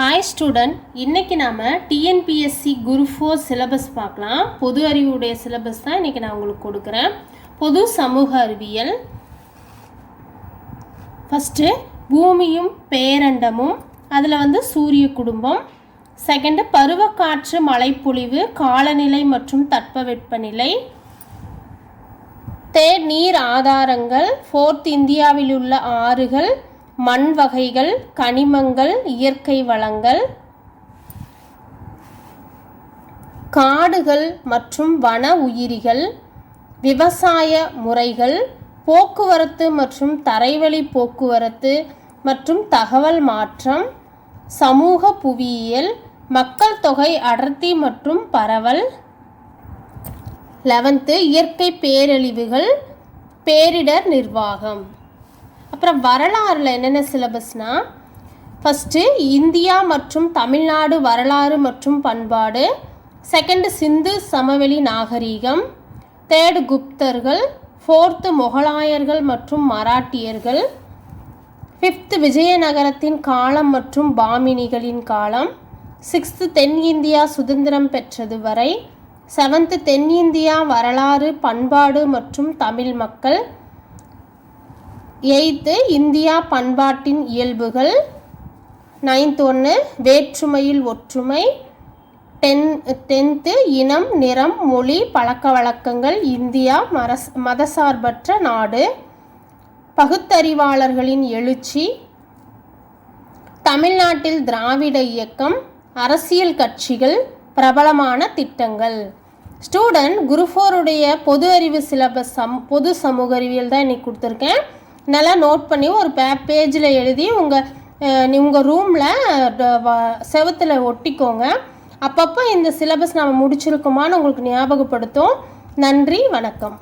Hi student இன்னைக்கு நாம் TNPSC குரு four syllabus பார்க்கலாம். பொது அறிவுடைய சிலபஸ் தான் இன்னைக்கு நான் உங்களுக்கு கொடுக்குறேன். பொது சமூக அறிவியல். ஃபஸ்ட்டு பூமியும் பேரண்டமும் அதில் வந்து சூரிய குடும்பம். செகண்டு பருவக்காற்று மழைப்பொழிவு காலநிலை மற்றும் தட்பவெப்பநிலை தேர்ட் நீர் ஆதாரங்கள். ஃபோர்த் இந்தியாவில் உள்ள ஆறுகள். மண் வகைகள் கனிமங்கள் இயற்கை வளங்கள் காடுகள் மற்றும் வன உயிரிகள் விவசாய முறைகள் போக்குவரத்து மற்றும் தரைவழி போக்குவரத்து மற்றும் தகவல் மாற்றம் சமூக புவியியல் மக்கள் தொகை அடர்த்தி மற்றும் பரவல் லெவன்த்து இயற்கை பேரழிவுகள் பேரிடர் நிர்வாகம். அப்புறம் வரலாறில் என்னென்ன சிலபஸ்னால் ஃபஸ்ட்டு இந்தியா மற்றும் தமிழ்நாடு வரலாறு மற்றும் பண்பாடு செகண்டு சிந்து சமவெளி நாகரீகம் தேர்டு குப்தர்கள் ஃபோர்த்து முகலாயர்கள் மற்றும் மராட்டியர்கள் ஃபிஃப்த்து விஜயநகரத்தின் காலம் மற்றும் பாமினிகளின் காலம் சிக்ஸ்த்து தென்னிந்தியா சுதந்திரம் பெற்றது வரை செவன்த்து தென்னிந்தியா வரலாறு பண்பாடு மற்றும் தமிழ் மக்கள் எய்த்து இந்தியா பண்பாட்டின் இயல்புகள். நைன்த் ஒன்று வேற்றுமையில் ஒற்றுமை. டென் டென்த்து இனம் நிறம் மொழி பழக்க வழக்கங்கள் இந்தியா மரஸ் மதசார்பற்ற நாடு. பகுத்தறிவாளர்களின் எழுச்சி. தமிழ்நாட்டில் திராவிட இயக்கம். அரசியல் கட்சிகள். பிரபலமான திட்டங்கள். ஸ்டூடெண்ட் குருஃபோருடைய பொது அறிவு சிலபஸ் சம் பொது சமூக அறிவியல் தான் இன்னைக்கு கொடுத்துருக்கேன். நல்லா நோட் பண்ணி ஒரு பே பேஜில் எழுதி உங்கள் உங்கள் ரூமில் செவத்தில் ஒட்டிக்கோங்க. அப்பப்போ இந்த சிலபஸ் நம்ம முடிச்சிருக்கோமான்னு உங்களுக்கு ஞாபகப்படுத்தும். நன்றி வணக்கம்.